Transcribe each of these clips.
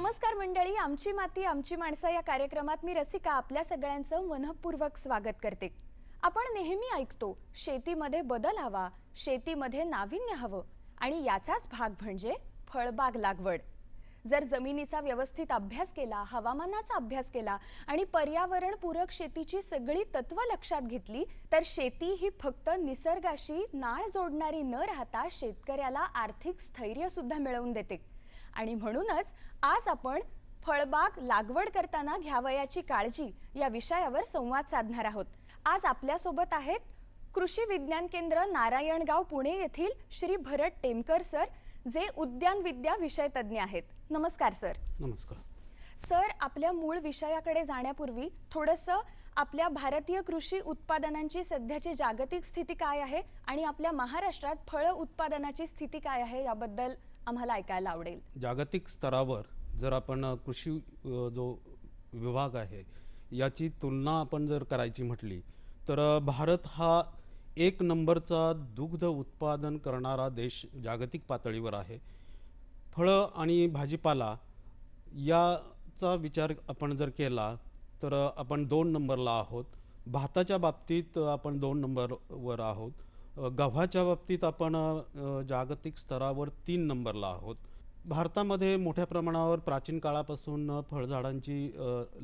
नमस्कार मंडळी आमची माती आमची माणसं या कार्यक्रमात मी रसिका आपल्या सगळ्यांचं मनपूर्वक स्वागत करते. आपण नेहमी ऐकतो शेतीमध्ये बदल हवा शेतीमध्ये नाविन्य हवं आणि याचाच भाग म्हणजे फळबाग लागवड. जर जमिनीचा व्यवस्थित अभ्यास केला हवामानाचा अभ्यास केला आणि पर्यावरणपूरक शेतीची सगळी तत्व लक्षात घेतली तर शेती ही फक्त निसर्गाशी नाळ जोडणारी न राहता शेतकऱ्याला आर्थिक स्थैर्य सुद्धा मिळवून देते. आणि म्हणूनच आज आपण फळबाग लागवड करताना घ्यावयाची काळजी या विषयावर संवाद साधणार आहोत. आज आपल्यासोबत आहेत कृषी विज्ञान केंद्र नारायणगाव पुणे येथील श्री भरत टेमकर सर जे उद्यान विद्या विषय तज्ज्ञ आहेत. नमस्कार सर. नमस्कार. सर आपल्या मूळ विषयाकडे जाण्यापूर्वी थोडंसं आपल्या भारतीय कृषी उत्पादनांची सध्याची जागतिक स्थिती काय आहे आणि आपल्या महाराष्ट्रात फळ उत्पादनाची स्थिती काय आहे याबद्दल आम्हाला ऐकायला आवडेल. जागतिक स्तरावर जर आपण कृषी जो विभाग आहे याची तुलना आपण जर करायची म्हटली तर भारत हा एक नंबरचा दुग्ध उत्पादन करणारा देश जागतिक पातळीवर आहे. फळं आणि भाजीपाला याचा विचार आपण जर केला तर आपण दोन नंबरला आहोत. भाताच्या बाबतीत आपण दोन नंबरवर आहोत. गव्हाच्या बाबतीत आपण जागतिक स्तरावर तीन नंबरला आहोत. भारतामध्ये मोठ्या प्रमाणावर प्राचीन काळापासून फळझाडांची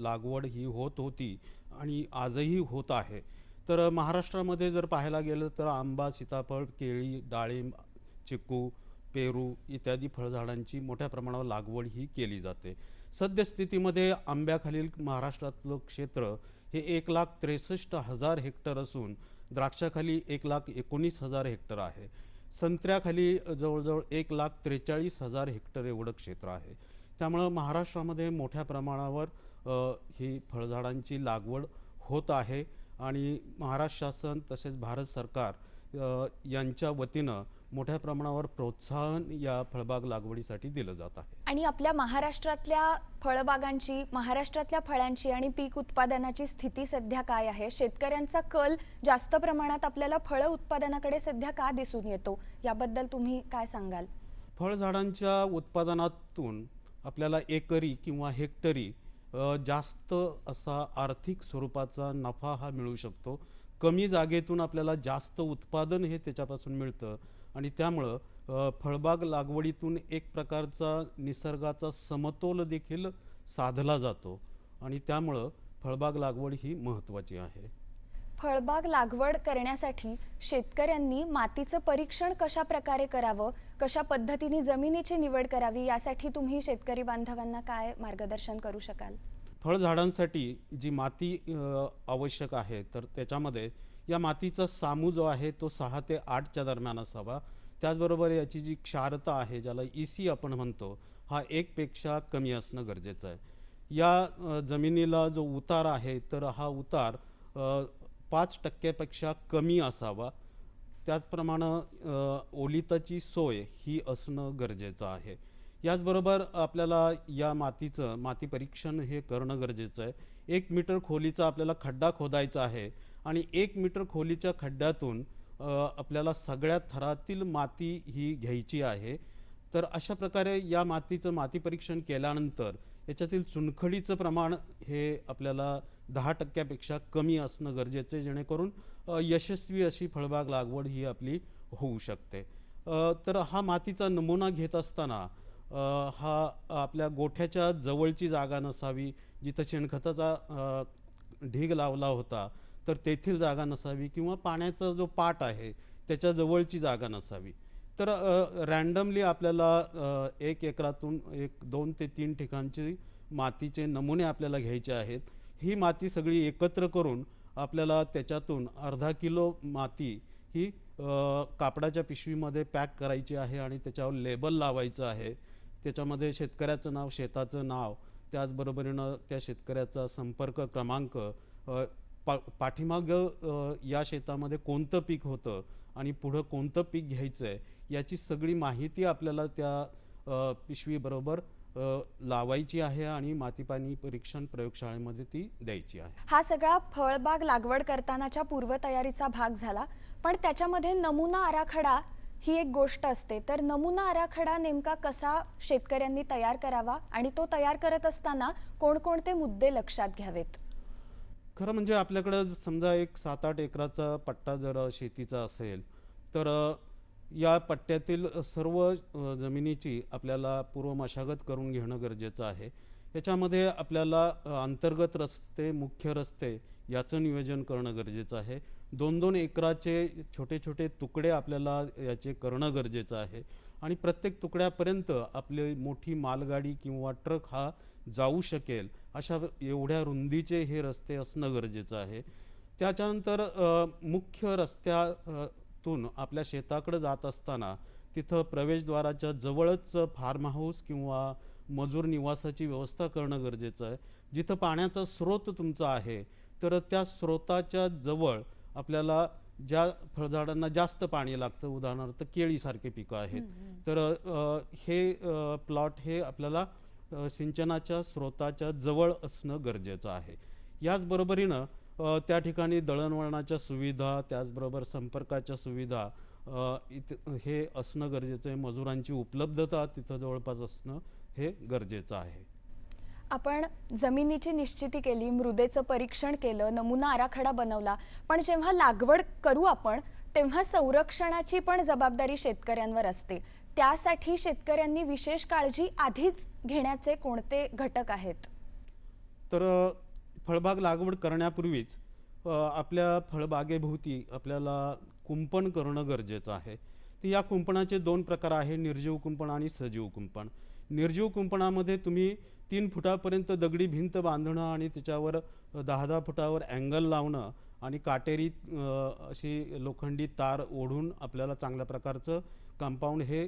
लागवड ही होत होती आणि आजही होत आहे. तर महाराष्ट्रामध्ये जर पाहायला गेलं तर आंबा सीताफळ केळी डाळिंब चिकू पेरू इत्यादी फळझाडांची मोठ्या प्रमाणावर लागवड ही केली जाते. सद्यस्थितीमध्ये आंब्याखालील महाराष्ट्रातलं क्षेत्र हे एक लाख त्रेसष्ट हजार हेक्टर असून द्राक्षाखाली एक लाख एकोणीस हजार हेक्टर आहे. संत्र्याखाली जवळजवळ एक लाख त्रेचाळीस हजार हेक्टर एवढं क्षेत्र आहे. त्यामुळं महाराष्ट्रामध्ये मोठ्या प्रमाणावर ही फळझाडांची लागवड होत आहे आणि महाराष्ट्र शासन तसेच भारत सरकार यांच्या वतीनं मोठ्या प्रमाणावर प्रोत्साहन या फळबाग लागवडीसाठी दिलं जात आहे. आणि आपल्या महाराष्ट्रातल्या फळबागांची महाराष्ट्रातल्या फळांची आणि पीक उत्पादनाची स्थिती सध्या काय आहे? शेतकऱ्यांचा कल जास्त प्रमाणात आपल्याला फळ उत्पादनाकडे सध्या का दिसून येतो? याबद्दल तुम्ही काय सांगाल? फळझाडांच्या उत्पादनातून आपल्याला एकरी किंवा हेक्टरी जास्त असा आर्थिक स्वरूपाचा नफा हा मिळू शकतो. कमी जागेतून आपल्याला जास्त उत्पादन हे त्याच्यापासून मिळतं. आणि त्यामुळं फळबाग लागवडीतून एक प्रकारचा निसर्गाचा समतोल देखील साधला जातो आणि त्यामुळं फळबाग लागवड ही महत्त्वाची आहे. फळबाग लागवड करण्यासाठी शेतकऱ्यांनी मातीचं परीक्षण कशा प्रकारे करावं कशा पद्धतीने जमिनीची निवड करावी यासाठी तुम्ही शेतकरी बांधवांना काय मार्गदर्शन करू शकाल? फळझाडांसाठी जी माती आवश्यक आहे तर त्याच्यामध्ये या मातीचा सामू जो आहे तो सहा ते आठच्या दरम्यान असावा. त्याचबरोबर याची जी क्षारता आहे ज्याला ई सी आपण म्हणतो हा एकपेक्षा कमी असणं गरजेचं आहे. या जमिनीला जो उतार आहे तर हा उतार पाच टक्क्यापेक्षा कमी असावा. त्याचप्रमाणे ओलिताची सोय ही असणं गरजेचं आहे. याचबरोबर आपल्याला या मातीचं माती परीक्षण हे करणं गरजेचं आहे. एक मीटर खोलीचा आपल्याला खड्डा खोदायचा आहे आणि एक मीटर खोलीच्या खड्ड्यातून आपल्याला सगळ्या थरातील माती ही घ्यायची आहे. तर अशा प्रकारे या मातीचं माती परीक्षण केल्यानंतर याच्यातील चुनखडीचं प्रमाण हे आपल्याला दहा टक्क्यापेक्षा कमी असणं गरजेचं आहे जेणेकरून यशस्वी अशी फळबाग लागवड ही आपली होऊ शकते. तर हा मातीचा नमुना घेत असताना हा आपल्या गोठ्याच्या जवळची जागा नसावी जिथं शेणखताचा ढीग लावला होता तर तेथील जागा नसावी किंवा पाण्याचा जो पाट आहे त्याच्या जवळची जागा नसावी. तर रँडमली आपल्याला एक एकरातून एक दोन ते तीन ठिकाणची मातीचे नमुने आपल्याला घ्यायचे आहेत. ही माती सगळी एकत्र करून आपल्याला त्याच्यातून अर्धा किलो माती ही कापडाच्या पिशवीमध्ये पॅक करायची आहे आणि त्याच्यावर लेबल लावायचं आहे. त्याच्यामध्ये शेतकऱ्याचं नाव शेताचं नाव त्याचबरोबरीनं त्या शेतकऱ्याचा संपर्क क्रमांक पा पाठीमागं या शेतामध्ये कोणतं पीक होतं आणि पुढं कोणतं पीक घ्यायचं आहे याची सगळी माहिती आपल्याला त्या पिशवीबरोबर लावायची आहे आणि मातीपाणी परीक्षण प्रयोगशाळेमध्ये ती द्यायची आहे. हा सगळा फळबाग लागवड करतानाच्या पूर्वतयारीचा भाग झाला पण त्याच्यामध्ये नमुना आराखडा ही एक गोष्ट असते. तर नमुना आराखडा नेमका कसा शेतकऱ्यांनी तयार करावा आणि तो तयार करत असताना कोणकोणते मुद्दे लक्षात घ्यावेत? खरं म्हणजे आपल्याकडं समजा एक सात आठ एकराचा पट्टा जर शेतीचा असेल तर या पट्ट्यातील सर्व जमिनीची आपल्याला पूर्व मशागत करून घेणं गरजेचं आहे. याच्यामध्ये आपल्याला अंतर्गत रस्ते मुख्य रस्ते याचं नियोजन करणं गरजेचं आहे. दोन दोन एकराचे छोटे छोटे तुकडे आपल्याला याचे करणं गरजेचं आहे. आणि प्रत्येक तुकड्यापर्यंत आपली मोठी मालगाडी किंवा ट्रक हा जाऊ शकेल अशा एवढ्या रुंदीचे हे रस्ते असणं गरजेचं आहे. त्याच्यानंतर मुख्य रस्त्यातून आपल्या शेताकडे जात असताना तिथं प्रवेशद्वाराच्या जवळच फार्म हाऊस किंवा मजूर निवासाची व्यवस्था करणं गरजेचं आहे. जिथं पाण्याचा स्रोत तुमचा आहे तर त्या स्रोताच्या जवळ आपल्याला ज्या फळझाडांना जास्त पाणी लागतं उदाहरणार्थ केळीसारखे पिकं आहेत. तर अ, हे प्लॉट हे आपल्याला अ, सिंचनाच्या स्रोताच्या जवळ असणं गरजेचं आहे. याचबरोबरीनं अ, त्या ठिकाणी दळणवळणाच्या सुविधा त्याचबरोबर संपर्काच्या सुविधा अ, इत हे असणं गरजेचं आहे. मजुरांची उपलब्धता तिथं जवळपास असणं हे गरजेचं आहे. आपण जमिनीची निश्चिती केली मृदेचं परीक्षण केलं नमुना आराखडा बनवला पण जेव्हा लागवड करू आपण तेव्हा संरक्षणाची पण जबाबदारी शेतकऱ्यांवर असते. त्यासाठी शेतकऱ्यांनी विशेष काळजी आधीच घेण्याचे कोणते घटक आहेत? तर फळबाग लागवड करण्यापूर्वीच आपल्या फळबागेभोवती आपल्याला कुंपण करणं गरजेचं आहे. तर या कुंपणाचे दोन प्रकार आहे निर्जीव कुंपण आणि सजीव कुंपण. निर्जीव कुंपणामध्ये तुम्ही तीन फुटापर्यंत दगडी भिंत बांधणं आणि त्याच्यावर दहा दहा फुटावर अँगल लावणं आणि काटेरी अशी लोखंडी तार ओढून आपल्याला चांगल्या प्रकारचं कंपाऊंड हे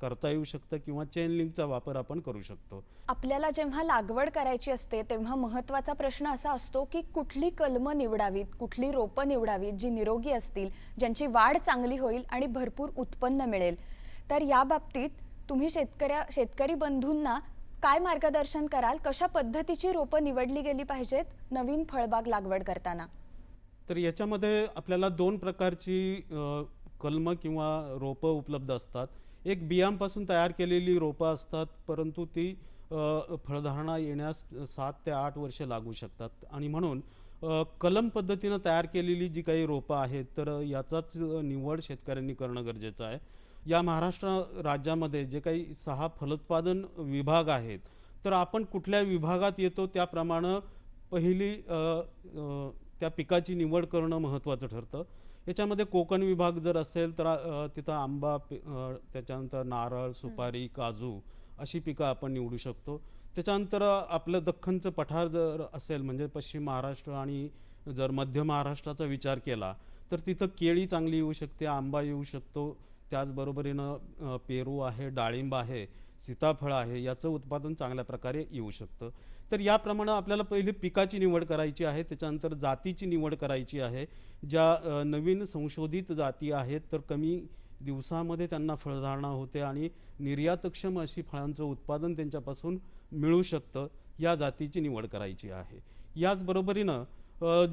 करता येऊ शकतं किंवा चेन लिंकचा वापर आपण करू शकतो. आपल्याला जेव्हा लागवड करायची असते तेव्हा महत्त्वाचा प्रश्न असा असतो की कुठली कलमं निवडावीत कुठली रोपं निवडावीत जी निरोगी असतील ज्यांची वाढ चांगली होईल आणि भरपूर उत्पन्न मिळेल. तर या बाबतीत तुम्ही शेतकऱ्या शेतकरी बंधूंना काय मार्गदर्शन कराल? कशा पद्धतीची रोपं निवडली गेली पाहिजेत? नवीन फळबाग लागवड करताना. तर याच्यामध्ये आपल्याला दोन प्रकारची कलम किंवा रोपं उपलब्ध असतात. एक बियांपासून तयार केलेली रोपं असतात परंतु ती फळधारणा येण्यास सात ते आठ वर्षे लागू शकतात. आणि म्हणून कलम पद्धतीनं तयार केलेली जी काही रोपं आहेत तर याचाच निवड शेतकऱ्यांनी करणं गरजेचं आहे. या महाराष्ट्र राज्यामध्ये जे काही सहा फलोत्पादन विभाग आहेत तर आपण कुठल्या विभागात येतो त्याप्रमाणे पहिली त्या पिकाची निवड करणं महत्त्वाचं ठरतं. याच्यामध्ये कोकण विभाग जर असेल तर तिथं आंबा त्याच्यानंतर नारळ सुपारी काजू अशी पिकं आपण निवडू शकतो. त्याच्यानंतर आपलं दख्खनचं पठार जर असेल म्हणजे पश्चिम महाराष्ट्र आणि जर मध्य महाराष्ट्राचा विचार केला तर तिथं केळी चांगली येऊ शकते आंबा येऊ शकतो त्याचबरोबरीनं पेरू आहे डाळिंब आहे सीताफळ आहे याचं उत्पादन चांगल्या प्रकारे येऊ शकतं. तर याप्रमाणे आपल्याला पहिली पिकाची निवड करायची आहे त्याच्यानंतर जातीची निवड करायची आहे. ज्या नवीन संशोधित जाती आहेत तर कमी दिवसामध्ये त्यांना फळधारणा होते आणि निर्यातक्षम अशी फळांचं उत्पादन त्यांच्यापासून मिळू शकतं या जातीची निवड करायची आहे. याचबरोबरीनं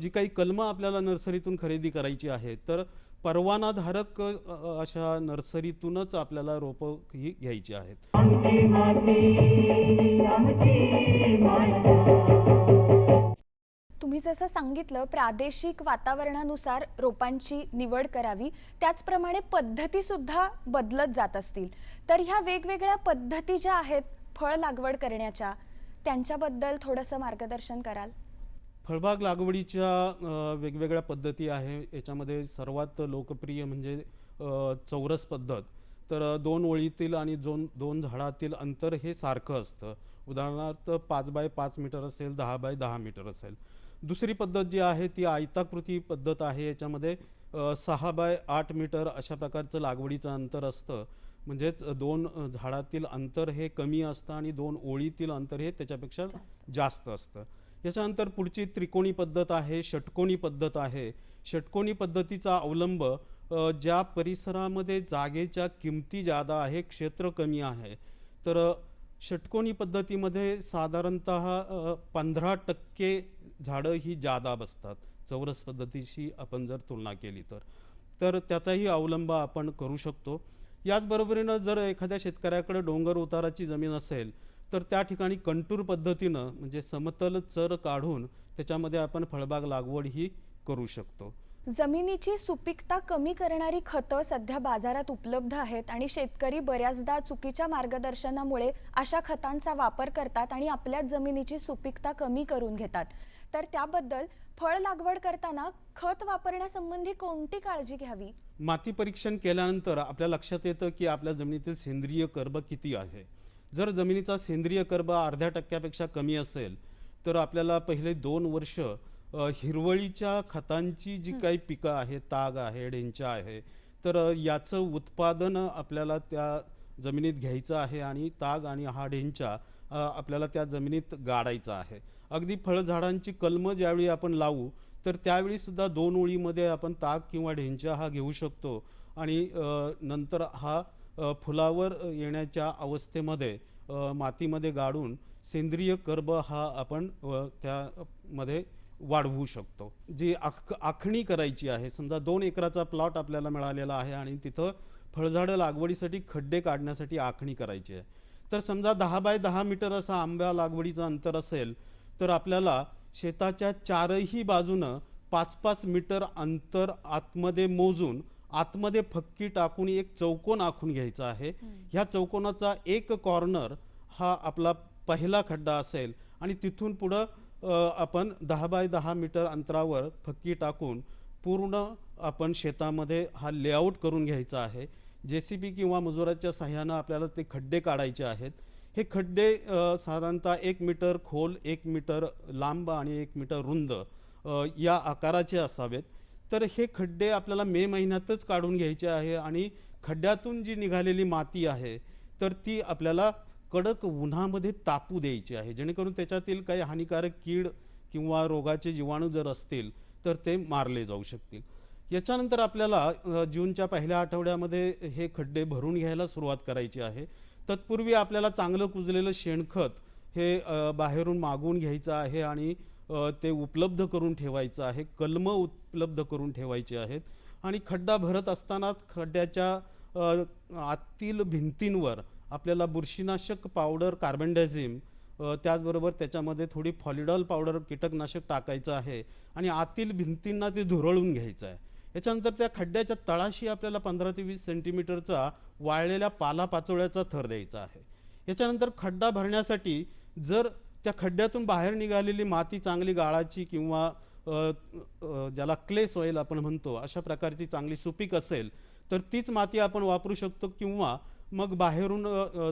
जी काही कलमं आपल्याला नर्सरीतून खरेदी करायची आहे तर परवानाधारक अशा नर्सरीतूनच आपल्याला रोपं ही घ्यायची आहेत. तुम्ही जसं जसं सांगितलं प्रादेशिक वातावरणानुसार रोपांची निवड करावी त्याचप्रमाणे पद्धती सुद्धा बदलत जात असतील. तर ह्या वेगवेगळ्या पद्धती ज्या आहेत फळ लागवड करण्याच्या त्यांच्याबद्दल थोडंसं मार्गदर्शन कराल? फळबाग लागवडीच्या वेगवेगळ्या पद्धती आहे. याच्यामध्ये सर्वात लोकप्रिय म्हणजे चौरस पद्धत. तर दोन ओळीतील आणि दोन दोन झाडातील अंतर हे सारखं असतं. उदाहरणार्थ पाच बाय पाच मीटर असेल दहा बाय दहा मीटर असेल. दुसरी पद्धत जी आहे ती आयताकृती पद्धत आहे. याच्यामध्ये सहा बाय आठ मीटर अशा प्रकारचं लागवडीचं अंतर असतं. म्हणजेच दोन झाडातील अंतर हे कमी असतं आणि दोन ओळीतील अंतर हे त्याच्यापेक्षा जास्त असतं. याच्यानंतर पुढची त्रिकोणी पद्धत आहे षटकोनी पद्धत आहे. षटकोनी पद्धतीचा अवलंब ज्या परिसरामध्ये जागेच्या किमती जादा आहे क्षेत्र कमी आहे. तर षटकोणी षटकोनी पद्धतीमध्ये साधारणत पंधरा टक्के झाडं ही जादा बसतात. चौरस पद्धतीशी आपण जर तुलना केली तर. तर त्याचाही अवलंब आपण करू शकतो. याचबरोबरीनं जर एखाद्या शेतकऱ्याकडे डोंगर उताराची जमीन असेल तर त्या ठिकाणी कंटूर पद्धतीनं म्हणजे समतल चर काढून त्याच्यामध्ये आपण फळबाग लागवड ही करू शकतो. जमिनीची सुपीकता कमी करणारी खतं सध्या बाजारात उपलब्ध आहेत आणि शेतकरी बऱ्याचदा चुकीच्या मार्गदर्शनामुळे अशा खतांचा वापर करतात आणि आपल्याच जमिनीची सुपीकता कमी करून घेतात. तर त्याबद्दल फळ लागवड करताना खत वापरण्यासंबंधी कोणती काळजी घ्यावी? माती परीक्षण केल्यानंतर आपल्या लक्षात येतं की आपल्या जमिनीतील सेंद्रिय कर्ब किती आहे? जर जमिनीचा सेंद्रिय कर्ब अर्ध्या टक्क्यापेक्षा कमी असेल तर आपल्याला पहिले दोन वर्ष हिरवळीच्या खतांची जी काही पिकं आहेत ताग आहे ढेंचा आहे तर याचं उत्पादन आपल्याला त्या जमिनीत घ्यायचं आहे आणि ताग आणि हा ढेंचा आपल्याला त्या जमिनीत गाडायचा आहे. अगदी फळझाडांची कलमं ज्यावेळी आपण लावू तर त्यावेळी सुद्धा दोन ओळीमध्ये आपण ताक किंवा ढेंचा हा घेऊ शकतो आणि नंतर हा फुलावर येण्याच्या अवस्थेमध्ये मातीमध्ये गाडून सेंद्रिय कर्ब हा आपण त्यामध्ये वाढवू शकतो. जी आख आखणी करायची आहे समजा दोन एकराचा प्लॉट आपल्याला मिळालेला आहे आणि तिथं फळझाडं लागवडीसाठी खड्डे काढण्यासाठी आखणी करायची आहे. तर समजा दहा बाय दहा मीटर असा आंब्या लागवडीचं अंतर असेल तर आपल्याला शेताच्या चारही बाजूनं पाच पाच मीटर अंतर आतमध्ये मोजून आतमध्ये फक्की टाकून एक चौकोन आखून घ्यायचा आहे. ह्या चौकोनाचा एक कॉर्नर हा आपला पहिला खड्डा असेल आणि तिथून पुढं आपण दहा बाय दहा मीटर अंतरावर फक्की टाकून पूर्ण आपण शेतामध्ये हा लेआउट करून घ्यायचा आहे. जे सी बी किंवा मजुराच्या सहाय्यानं आपल्याला ते खड्डे काढायचे आहेत. हे खड्डे साधारणतः एक मीटर खोल एक मीटर लांब आणि एक मीटर रुंद या आकाराचे असावेत. तर हे खड्डे आपल्याला मे महिन्यातच काढून घ्यायचे आहे आणि खड्ड्यातून जी निघालेली माती आहे तर ती आपल्याला कडक उन्हामध्ये तापू द्यायची आहे. जेणेकरून त्याच्यातील काही हानिकारक कीड किंवा रोगाचे जीवाणू जर असतील तर ते मारले जाऊ शकतील. याच्यानंतर आपल्याला जूनच्या पहिल्या आठवड्यामध्ये हे खड्डे भरून घ्यायला सुरुवात करायची आहे. तत्पूर्वी आपल्याला चांगलं कुजलेलं शेणखत हे बाहेरून मागवून घ्यायचं आहे आणि ते उपलब्ध करून ठेवायचं आहे कलमं उपलब्ध करून ठेवायचे आहेत. आणि खड्डा भरत असताना खड्ड्याच्या आतील भिंतींवर आपल्याला बुरशीनाशक पावडर कार्बन डायझिम त्याचबरोबर त्याच्यामध्ये थोडी फॉलिडॉल पावडर कीटकनाशक टाकायचं आहे आणि आतील भिंतींना ते धुरळून घ्यायचं आहे. याच्यानंतर त्या खड्ड्याच्या तळाशी आपल्याला पंधरा ते वीस सेंटीमीटरचा वाळलेल्या पालापाचोळ्याचा थर द्यायचा आहे. याच्यानंतर खड्डा भरण्यासाठी जर त्या खड्ड्यातून बाहेर निघालेली माती चांगली गाळाची किंवा ज्याला क्ले सॉईल आपण म्हणतो अशा प्रकारची चांगली सुपीक असेल तर तीच माती आपण वापरू शकतो किंवा मग बाहेरून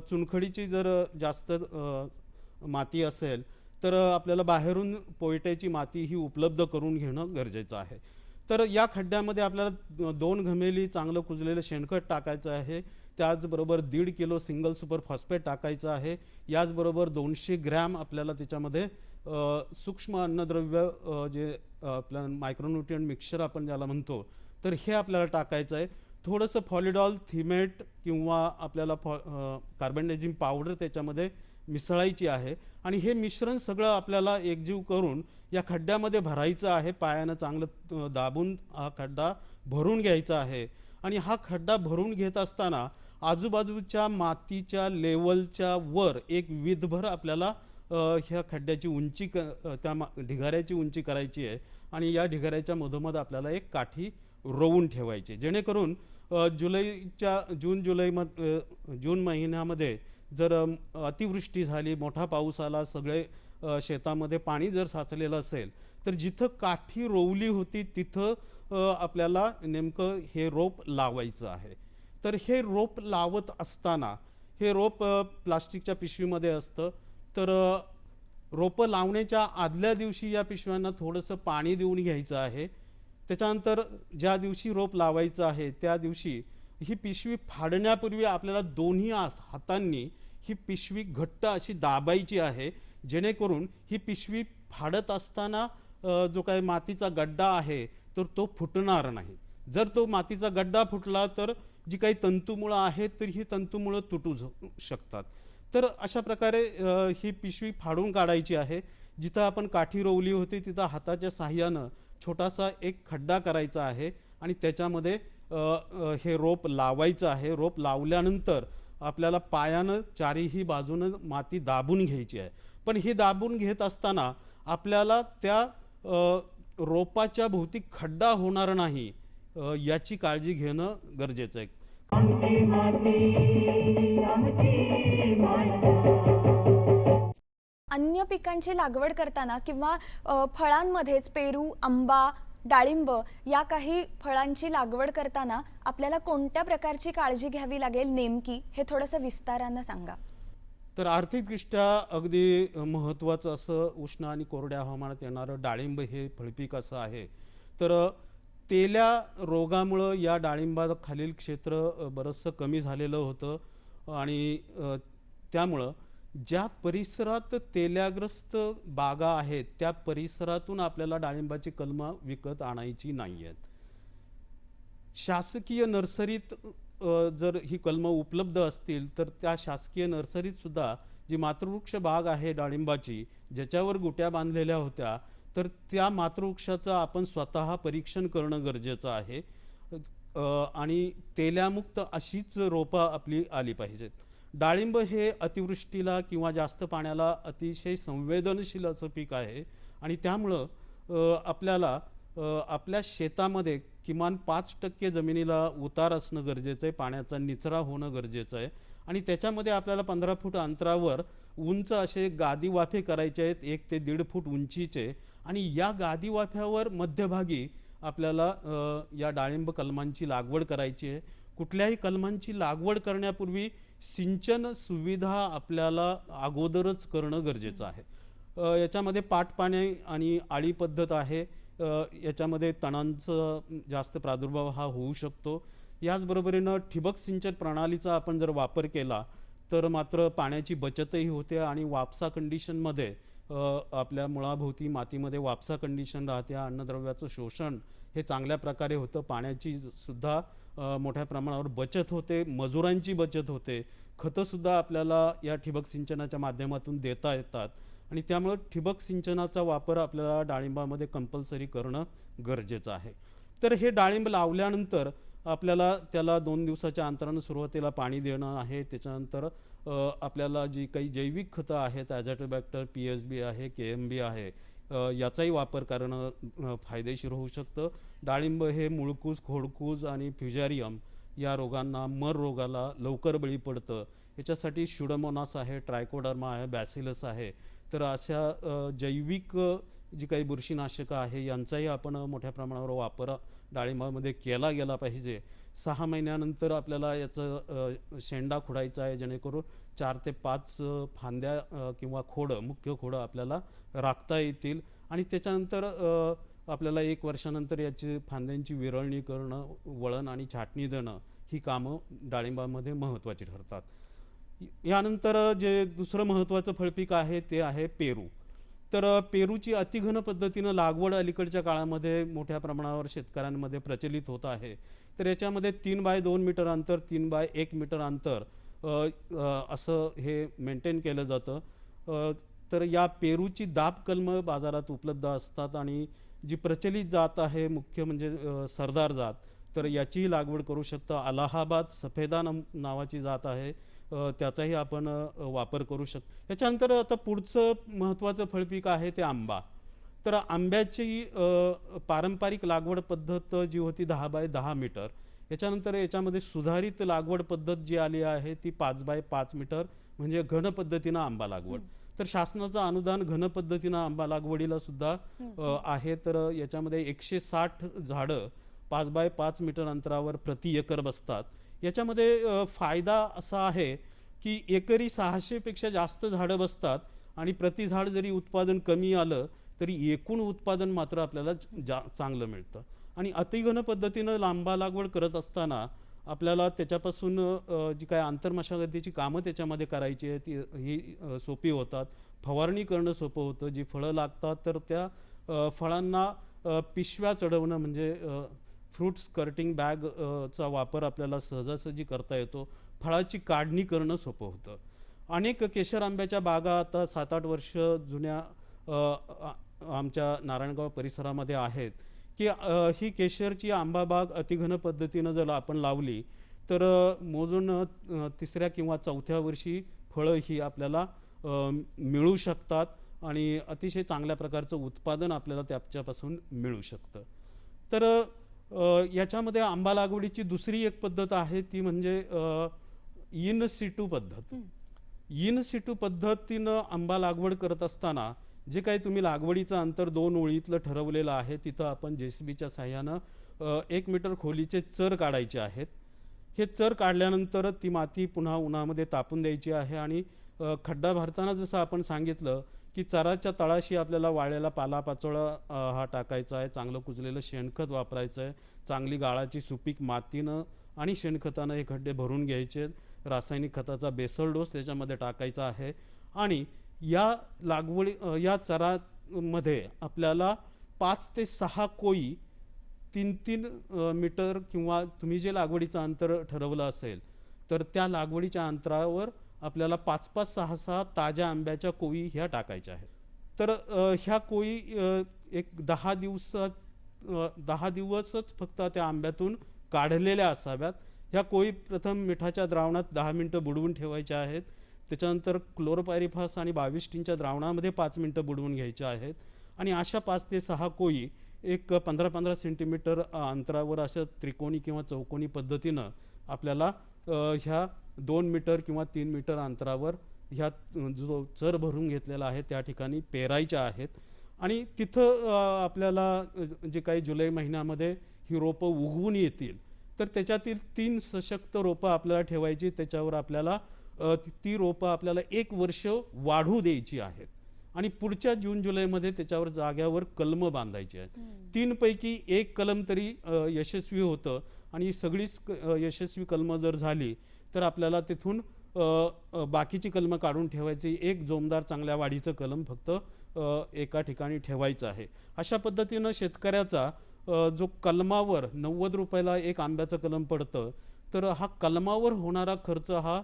चुनखडीची जर जास्त माती असेल तर आपल्याला बाहेरून पोयट्याची माती ही उपलब्ध करून घेणं गरजेचं आहे. तर या खड्ड्यामध्ये आपल्याला दोन घमेली चांगलं कुजलेलं शेणखत टाकायचं आहे. त्याचबरोबर दीड किलो सिंगल सुपर फॉस्फेट टाकायचं आहे. याचबरोबर दोनशे ग्रॅम आपल्याला त्याच्यामध्ये सूक्ष्म अन्नद्रव्य जे आपल्या आपलं मायक्रोन्युट्रियन मिक्सचर आपण ज्याला म्हणतो तर हे आपल्याला टाकायचं आहे. थोडंसं फॉलिडॉल थिमेट किंवा आपल्याला फॉ कार्बन डायझिम पावडर त्याच्यामध्ये मिसळायची आहे आणि हे मिश्रण सगळं आपल्याला एकजीव करून या खड्ड्यामध्ये भरायचं आहे पायानं चांगलं दाबून हा खड्डा भरून घ्यायचा आहे. आणि हा खड्डा भरून घेत असताना आजूबाजूच्या मातीच्या लेवलच्या वर एक विधभर आपल्याला ह्या खड्ड्याची उंची क त्या मा ढिगाऱ्याची उंची करायची आहे आणि या ढिगाऱ्याच्या मधोमध आपल्याला एक काठी रोवून ठेवायची जेणेकरून जुलैच्या जून जुलै म जून महिन्यामध्ये जर अतिवृष्टी झाली मोठा पाऊस आला सगळे शेतामध्ये पाणी जर साचलेलं असेल तर जिथं काठी रोवली होती तिथं आपल्याला नेमकं हे रोप लावायचं आहे. तर हे रोप लावत असताना हे रोप प्लास्टिकच्या पिशवीमध्ये असतं. तर रोपं लावण्याच्या आदल्या दिवशी या पिशव्यांना थोडंसं पाणी देऊन घ्यायचं आहे. त्याच्यानंतर ज्या दिवशी रोप लावायचं आहे त्या दिवशी ही पिशवी फाडण्यापूर्वी आपल्याला दोन्ही हात हातांनी ही पिशवी घट्ट अशी दाबायची आहे जेणेकरून ही पिशवी फाडत असताना जो काय मातीचा गड्डा आहे तर तो फुटणार नाही. जर तो मातीचा गड्डा फुटला तर जी काही तंतुमुळं आहेत तर ही तंतुमुळं तुटू शकतात. तर अशा प्रकारे ही पिशवी फाडून काढायची आहे. जिथं आपण काठी रोवली होती तिथं हाताच्या साह्यानं छोटासा एक खड्डा करायचा आहे आणि त्याच्यामध्ये हे रोप लावायचं आहे. रोप लावल्यानंतर आपल्याला पायानं चारीही बाजूनं माती दाबून घ्यायची आहे. पण ही दाबून घेत असताना आपल्याला त्या रोपाच्या भोवती खड्डा होणार नाही याची काळजी घेणं गरजेचं आहे. अन्य पिकांची लागवड करताना किंवा फळांमध्येच पेरू आंबा डाळिंब या काही फळांची लागवड करताना आपल्याला कोणत्या प्रकारची काळजी घ्यावी लागेल नेमकी हे थोडंसं विस्तारानं सांगा. तर आर्थिकदृष्ट्या अगदी महत्त्वाचं असं उष्ण आणि कोरड्या हवामानात येणारं डाळिंब हे फळपीक असं आहे. तर तेल्या रोगामुळं या डाळिंबाखालील क्षेत्र बरंचसं कमी झालेलं होतं आणि त्यामुळं ज्या परिसरात तेल्याग्रस्त बागा आहेत त्या परिसरातून आपल्याला डाळिंबाची कलमं विकत आणायची नाही आहेत शासकीय नर्सरीत जर ही कलमं उपलब्ध असतील तर त्या शासकीय नर्सरीत सुद्धा जी मातृवृक्ष बाग आहे डाळिंबाची ज्याच्यावर गुट्या बांधलेल्या होत्या तर त्या मातृवृक्षाचं आपण स्वतः परीक्षण करणं गरजेचं आहे. आणि तेल्यामुक्त अशीच रोपं आपली आली पाहिजेत. डाळिंब हे अतिवृष्टीला किंवा जास्त पाण्याला अतिशय संवेदनशील असं पीक आहे. आणि त्यामुळं आपल्याला आपल्या शेतामध्ये किमान पाच टक्के जमिनीला उतार असणं गरजेचं आहे. पाण्याचा निचरा होणं गरजेचं आहे. आणि त्याच्यामध्ये आपल्याला पंधरा फूट अंतरावर उंच असे गादी वाफे करायचे आहेत. एक ते दीड फूट उंचीचे. आणि या गादी वाफ्यावर मध्यभागी आपल्याला या डाळिंब कलमांची लागवड करायची आहे. कुठल्याही कलमांची लागवड करण्यापूर्वी सिंचन सुविधा आपल्याला अगोदरच करणं गरजेचं आहे. याच्यामध्ये पाटपाणी आणि आळी पद्धत आहे. याच्यामध्ये तणांचं जास्त प्रादुर्भाव हा होऊ शकतो. याचबरोबरीनं ठिबक सिंचन प्रणालीचा आपण जर वापर केला तर मात्र पाण्याची बचतही होते आणि वापसा कंडिशनमध्ये आपल्या मुळाभोवती मातीमध्ये वापसा कंडिशन राहते अन्नद्रव्याचं शोषण हे चांगल्या प्रकारे होतं. पाण्याची सुद्धा मोठ्या प्रमाणावर बचत होते मजुरांची बचत होते. खतंसुद्धा आपल्याला या ठिबक सिंचनाच्या माध्यमातून देता येतात. आणि त्यामुळं ठिबक सिंचनाचा वापर आपल्याला डाळिंबामध्ये कंपल्सरी करणं गरजेचं आहे. तर हे डाळिंब लावल्यानंतर आपल्याला त्याला दोन दिवसाच्या अंतरानं सुरुवातीला पाणी देणं आहे. त्याच्यानंतर आपल्याला जी काही जैविक खतं आहेत ॲझॅटोबॅक्टर पी एच बी आहे के एम बी आहे याचाही वापर करणं फायदेशीर होऊ शकतं. डाळिंब हे मुळकूज खोडकूज आणि फ्युजॅरियम या रोगांना मर रोगाला लवकर बळी पडतं. याच्यासाठी शुडमोनास आहे ट्रायकोडर्मा आहे बॅसिलस आहे. तर अशा जैविक जी काही बुरशीनाशकं आहे यांचाही आपण मोठ्या प्रमाणावर वापर डाळिंबामध्ये केला गेला पाहिजे. सहा महिन्यानंतर आपल्याला याचं शेंडा खुडायचा आहे जेणेकरून चार ते पाच फांद्या किंवा खोडं मुख्य खोडं आपल्याला राखता येतील. आणि त्याच्यानंतर आपल्याला एक वर्षानंतर याची फांद्यांची विरळणी करणं वळण आणि छाटणी देणं ही कामं डाळिंबामध्ये महत्त्वाची ठरतात. यानंतर जे दुसरं महत्त्वाचं फळपीक आहे ते आहे पेरू. तर पेरूची अतिघन पद्धतीनं लागवड अलीकडच्या काळामध्ये मोठ्या प्रमाणावर शेतकऱ्यांमध्ये प्रचलित होत आहे. तर याच्यामध्ये तीन बाय दोन मीटर अंतर तीन बाय एक मीटर अंतर असं हे मेंटेन केलं जातं. तर या पेरूची दाब कलमं बाजारात उपलब्ध असतात आणि जी प्रचलित जात आहे मुख्य म्हणजे सरदार जात तर याचीही लागवड करू शकतं. अलाहाबाद सफेदा नावाची जात आहे. त्याचाही आपण वापर करू शकतो याच्यानंतर आता पुढचं महत्त्वाचं फळपीक आहे ते आंबा. तर आंब्याची पारंपरिक लागवड पद्धत जी होती दहा बाय दहा मीटर याच्यानंतर याच्यामध्ये सुधारित लागवड पद्धत जी आली आहे ती पाच बाय पाच मीटर म्हणजे घन पद्धतीनं आंबा लागवड. तर शासनाचं अनुदान घन पद्धतीनं आंबा लागवडीला सुद्धा आहे. तर याच्यामध्ये एकशे साठ झाडं पाच बाय पाच मीटर अंतरावर प्रति एकर बसतात. याच्यामध्ये फायदा असा आहे की एकरी सहाशेपेक्षा जास्त झाडं बसतात आणि प्रति झाड जरी उत्पादन कमी आलं तरी एकूण उत्पादन मात्र आपल्याला जा चांगलं मिळतं. आणि अतिघन पद्धतीनं लांबा लागवड करत असताना आपल्याला त्याच्यापासून जी काय आंतरमशागतीची कामं त्याच्यामध्ये करायची आहे ती ही सोपी होतात. फवारणी करणं सोपं होतं. जी फळं लागतात तर त्या फळांना पिशव्या चढवणं म्हणजे फ्रूट स्कर्टिंग बॅग चा वापर आपल्याला सहजासहजी करता येतो. फळाची काढणी करणं सोपं होतं. अनेक केशर आंब्याच्या बागा आता सात आठ वर्ष जुन्या आमच्या नारायणगाव परिसरामध्ये आहेत. की ही केशरची आंबा बाग अतिघन पद्धतीनं जर आपण लावली तर मोजून तिसऱ्या किंवा चौथ्या वर्षी फळं ही आपल्याला मिळू शकतात आणि अतिशय चांगल्या प्रकारचं उत्पादन आपल्याला त्याच्यापासून मिळू शकतं. तर याच्यामध्ये आंबा लागवडीची दुसरी एक पद्धत आहे ती म्हणजे इन सिटू पद्धत. इन सिटू पद्धतीनं आंबा लागवड करत असताना जे काही तुम्ही लागवडीचं अंतर दोन ओळीतलं ठरवलेलं आहे तिथं आपण जे सी बीच्या साह्यानं एक मीटर खोलीचे चर काढायचे आहेत. हे चर काढल्यानंतर ती माती पुन्हा उन्हामध्ये तापून द्यायची आहे आणि खड्डा भरताना जसं आपण सांगितलं की चराच्या तळाशी आपल्याला वाळलेला पालापाचोळा हा टाकायचा आहे. चांगलं कुजलेलं शेणखत वापरायचं आहे. चांगली गाळाची सुपीक मातीनं आणि शेणखतानं हे खड्डे भरून घ्यायचे रासायनिक खताचा बेसल डोस त्याच्यामध्ये टाकायचा आहे. आणि या लागवडी या चरामध्ये आपल्याला पाच ते सहा कोई तीन तीन मीटर किंवा तुम्ही जे लागवडीचं अंतर ठरवलं असेल तर त्या लागवडीच्या अंतरावर आपल्याला पाच पाच सहा सहा ताज्या आंब्याच्या कोळी ह्या टाकायच्या आहेत. तर ह्या कोळी एक दहा दिवसात दहा दिवसच फक्त त्या आंब्यातून काढलेल्या असाव्यात. ह्या कोळी प्रथम मिठाच्या द्रावणात दहा मिनटं बुडवून ठेवायच्या आहेत. त्याच्यानंतर क्लोरोपायरिफास आणि बावीस द्रावणामध्ये पाच मिनटं बुडवून घ्यायच्या आहेत. आणि अशा पाच ते सहा कोळी एक पंधरा पंधरा सेंटीमीटर अंतरावर अशा त्रिकोणी किंवा चौकोनी पद्धतीनं आपल्याला ह्या दोन मीटर किंवा तीन मीटर अंतरावर ह्या जो चर भरून घेतलेला आहे त्या ठिकाणी पेरायच्या आहेत. आणि तिथं आपल्याला जे काही जुलै महिन्यामध्ये ही रोपं उगवून येतील तर त्याच्यातील तीन सशक्त रोपं आपल्याला ठेवायची. त्याच्यावर आपल्याला ती रोपं आपल्याला एक वर्ष वाढू द्यायची आहेत. आणि पुढच्या जून जुलैमध्ये त्याच्यावर जाग्यावर कलमं बांधायची आहेत. तीनपैकी एक कलम तरी यशस्वी होतं आणि सगळीच यशस्वी कलमं जर झाली तर आपल्याला तिथून बाकीची कलमं काढून ठेवायची. एक जोमदार चांगल्या वाढीचं कलम फक्त एका ठिकाणी ठेवायचं आहे. अशा पद्धतीनं शेतकऱ्याचा जो कलमावर नव्वद रुपयाला एक आंब्याचं कलम पडतं तर हा कलमावर होणारा खर्च हा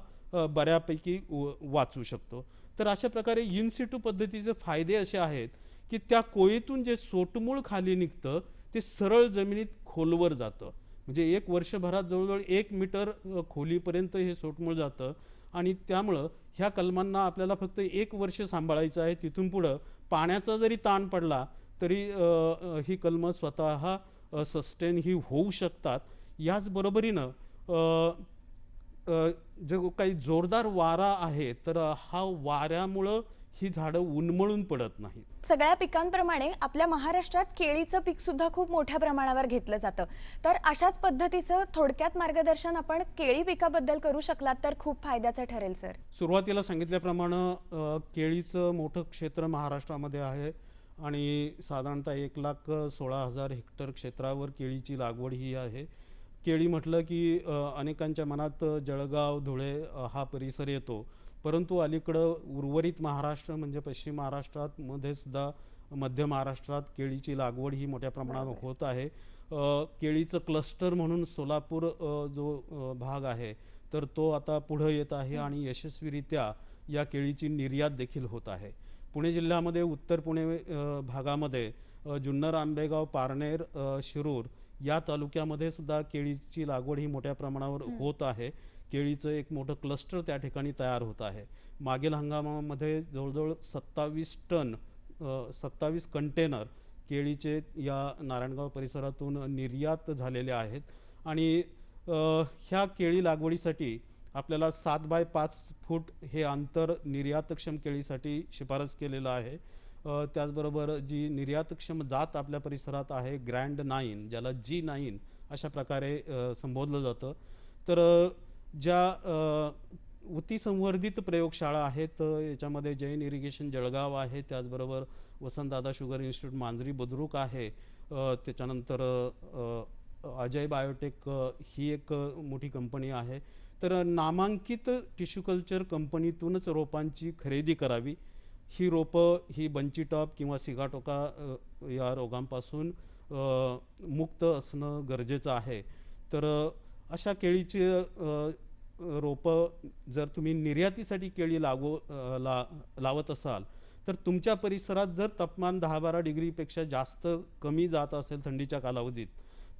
बऱ्यापैकी वाचू शकतो. तर अशा प्रकारे इनसिटू पद्धतीचे फायदे असे आहेत की त्या कोयीतून जे सोटमूळ खाली निघतं ते सरळ जमिनीत खोलवर जातं. म्हणजे एक वर्षभरात जवळजवळ एक मीटर खोलीपर्यंत हे सोटमूळ जातं आणि त्यामुळं ह्या कलमांना आपल्याला फक्त एक वर्ष सांभाळायचं आहे. तिथून पुढं पाण्याचा जरी ताण पडला तरी ही कलमं स्वतः सस्टेन ही होऊ शकतात. याचबरोबरीनं जो काही जोरदार वारा आहे तर हा वाऱ्यामुळं ही झाडं उन्मळून पडत नाहीत. सगळ्या पिकांप्रमाणे आपल्या महाराष्ट्रात केळीचं पीक सुद्धा खूप मोठ्या प्रमाणावर घेतलं जातं. तर अशाच पद्धतीचं थोडक्यात मार्गदर्शन आपण केळी पिकाबद्दल करू शकलात तर खूप फायद्याचं ठरेल सर. सुरुवातीला सांगितल्याप्रमाणे केळीचं मोठं क्षेत्र महाराष्ट्रामध्ये आहे आणि साधारणतः एक लाख सोळा हजार हेक्टर क्षेत्रावर केळीची लागवड ही आहे. केळी म्हटलं की अनेकांच्या मनात जळगाव धुळे हा परिसर येतो. परंतु अलीकडं उर्वरित महाराष्ट्र म्हणजे पश्चिम महाराष्ट्रात मध्ये सुद्धा मध्य महाराष्ट्रात केळीची लागवड ही मोठ्या प्रमाणावर होत आहे. केळीचं क्लस्टर म्हणून सोलापूर जो भाग आहे तर तो आता पुढं येत आहे आणि यशस्वीरित्या या केळीची निर्यात देखील होत आहे. पुणे जिल्ह्यामध्ये उत्तर पुणे भागामध्ये जुन्नर आंबेगाव पारनेर शिरूर या तालुक्यामध्ये सुद्धा केळीची लागवड ही मोठ्या प्रमाणावर होत आहे. केळीचं एक मोठं क्लस्टर त्या ठिकाणी तयार होत आहे. मागील हंगामामध्ये जवळजवळ सत्तावीस टन सत्तावीस कंटेनर केळीचे या नारायणगाव परिसरातून निर्यात झालेले आहेत. आणि ह्या केळी लागवडीसाठी आपल्याला सात बाय पाच फूट हे अंतर निर्यातक्षम केळीसाठी शिफारस केलेलं आहे. त्याचबरोबर जी निर्यातक्षम जात आपल्या परिसरात आहे ग्रँड नाईन ज्याला जी नाईन अशा प्रकारे संबोधलं जातं. तर ज्या अ, प्रयोगशाळा आहेत याच्यामध्ये जैन इरिगेशन जळगाव आहे त्याचबरोबर वसंतदादा शुगर इन्स्टिट्यूट मांजरी बुद्रुक आहे त्याच्यानंतर अजय बायोटेक ही एक मोठी कंपनी आहे. तर नामांकित टिश्यू कल्चर कंपनीतूनच रोपांची खरेदी करावी. ही रोपं ही बंची टॉप किंवा सिगाटोका या रोगांपासून मुक्त असणं गरजेचं आहे. तर अशा केळीची रोपं जर तुम्ही निर्यातीसाठी केळी लागू ला लावत असाल तर तुमच्या परिसरात जर तापमान दहा बारा डिग्रीपेक्षा जास्त कमी जात असेल थंडीच्या कालावधीत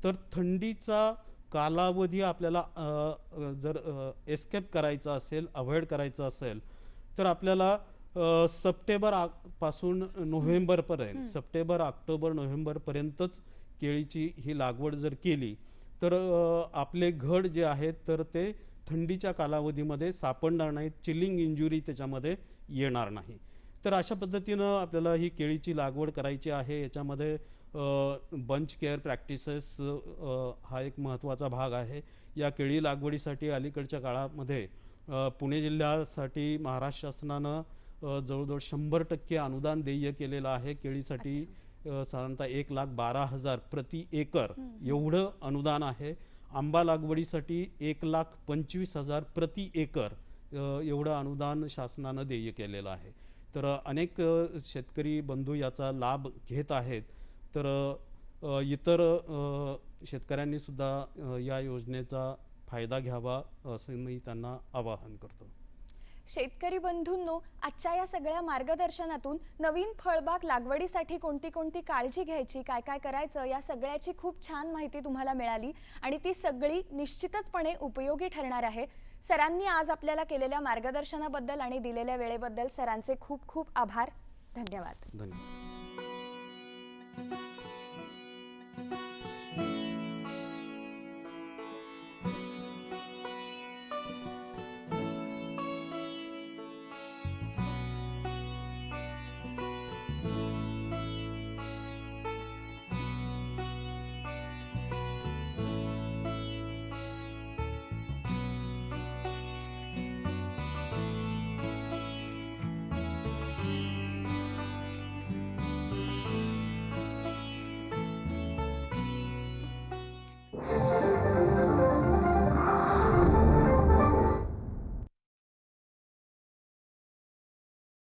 तर थंडीचा कालावधी आपल्याला जर एस्केप करायचा असेल अवॉइड करायचा असेल तर आपल्याला सप्टेंबरपासून नोव्हेंबरपर्यंत सप्टेंबर ऑक्टोबर नोव्हेंबरपर्यंतच केळीची ही लागवड जर केली तर आपले घड जे आहेत तर ते थंडीच्या कालावधीमध्ये सापडणार नाहीत चिलिंग इंजुरी त्याच्यामध्ये येणार नाही. तर अशा पद्धतीनं आपल्याला ही केळीची लागवड करायची आहे. याच्यामध्ये बंच केअर प्रॅक्टिसेस हा एक महत्त्वाचा भाग आहे. या केळी लागवडीसाठी अलीकडच्या काळामध्ये पुणे जिल्ह्यासाठी महाराष्ट्र शासनानं जवळजवळ शंभर टक्के अनुदान देय केलेलं आहे केळीसाठी. साधारणतः एक लाख बारा हजार प्रति एकर एवढं अनुदान आहे. आंबा लागवडीसाठी एक लाख पंचवीस हजार प्रति एकर एवढं अनुदान शासनानं देय केलेलं आहे. तर अनेक शेतकरी बंधू याचा लाभ घेत आहेत. तर इतर अ, शेतकऱ्यांनी सुद्धा अ, या योजनेचा फायदा घ्यावा असं मी त्यांना आवाहन करतो. शेतकरी बंधूंनो आजच्या या सगळ्या मार्गदर्शनातून नवीन फळबाग लागवडीसाठी कोणती कोणती काळजी घ्यायची काय काय करायचं या सगळ्याची खूप छान माहिती तुम्हाला मिळाली आणि ती सगळी निश्चितचपणे उपयोगी ठरणार आहे. सरांनी आज आपल्याला केलेल्या मार्गदर्शनाबद्दल आणि दिलेल्या वेळेबद्दल सरांचे खूप खूप आभार. धन्यवाद. धन्यवाद.